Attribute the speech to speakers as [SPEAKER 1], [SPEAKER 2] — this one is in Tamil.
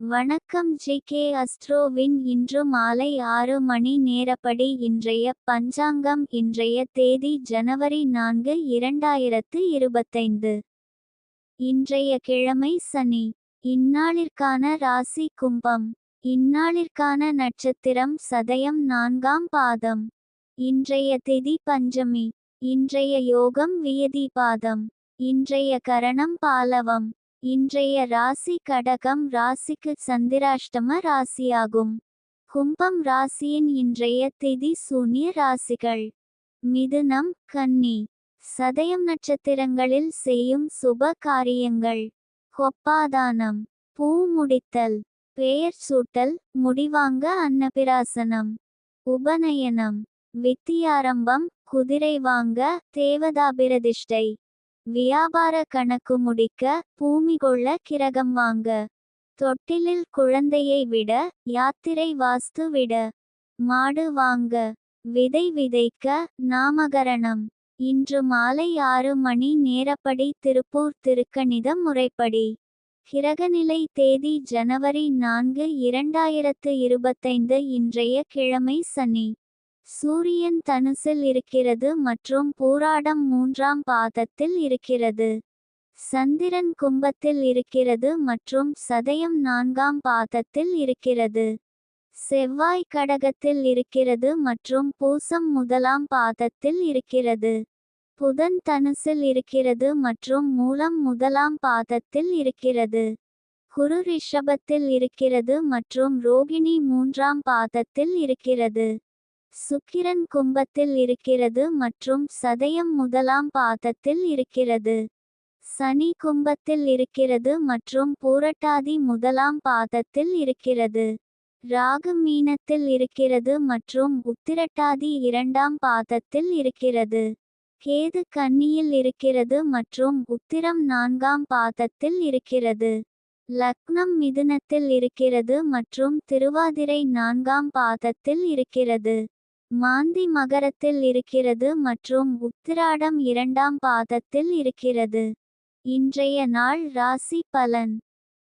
[SPEAKER 1] வணக்கம் ஜி கே அஸ்ட்ரோவின் இன்று மாலை ஆறு மணி நேரப்படி இன்றைய பஞ்சாங்கம் இன்றைய தேதி ஜனவரி நான்கு இரண்டாயிரத்து இருபத்தைந்து. இன்றைய கிழமை சனி. இந்நாளிற்கான ராசி கும்பம். இந்நாளிற்கான நட்சத்திரம் சதயம் நான்காம் பாதம். இன்றைய திதி பஞ்சமி. இன்றைய யோகம் வியதி பாதம் இன்றைய கரணம் பாலவம். இன்றைய ராசி கடகம் ராசிக்கு சந்திராஷ்டம ராசியாகும். கும்பம் ராசியின் இன்றைய திதி சூன்ய ராசிகள். மிதுனம் கன்னி. சதயம் நட்சத்திரங்களில் செய்யும் சுப காரியங்கள். கொப்பாதானம் பூ முடித்தல் பெயர் சூட்டல் முடிவாங்க அன்னபிராசனம் உபநயனம் வித்தியாரம்பம் குதிரை வாங்க தேவதாபிரதிஷ்டை. வியாபார கணக்கு முடிக்க பூமி கொள்ள கிரகம் வாங்க. தொட்டிலில் குழந்தையை விட யாத்திரை வாஸ்து விட. மாடு வாங்க. விதை விதைக்க நாமகரணம். இன்று மாலை ஆறு மணி நேரப்படி திருப்பூர் திருக்கணிதம் முறைப்படி. கிரகநிலை தேதி ஜனவரி நான்கு இரண்டாயிரத்து இருபத்தைந்து இன்றைய கிழமை சனி. சூரியன் தனுசில் இருக்கிறது மற்றும் பூராடம் மூன்றாம் பாதத்தில் இருக்கிறது. சந்திரன் கும்பத்தில் இருக்கிறது மற்றும் சதயம் நான்காம் பாதத்தில் இருக்கிறது. செவ்வாய் கடகத்தில் இருக்கிறது மற்றும் பூசம் முதலாம் பாதத்தில் இருக்கிறது. புதன் தனுசில் இருக்கிறது மற்றும் மூலம் முதலாம் பாதத்தில் இருக்கிறது. குரு ரிஷபத்தில் இருக்கிறது மற்றும் ரோகிணி மூன்றாம் பாதத்தில் இருக்கிறது. சுக்கிரன் கும்பத்தில் இருக்கிறது மற்றும் சதயம் முதலாம் பாதத்தில் இருக்கிறது. சனி கும்பத்தில் இருக்கிறது மற்றும் பூரட்டாதி முதலாம் பாதத்தில் இருக்கிறது. ராகு மீனத்தில் இருக்கிறது மற்றும் உத்திரட்டாதி இரண்டாம் பாதத்தில் இருக்கிறது. கேது கன்னியில் இருக்கிறது மற்றும் உத்திரம் நான்காம் பாதத்தில் இருக்கிறது. லக்னம் மிதுனத்தில் இருக்கிறது மற்றும் திருவாதிரை நான்காம் பாதத்தில் இருக்கிறது. மாந்தி மகரத்தில் இருக்கிறது மற்றும் உத்திராடம் இரண்டாம் பாதத்தில் இருக்கிறது. இன்றைய நாள் ராசி பலன்.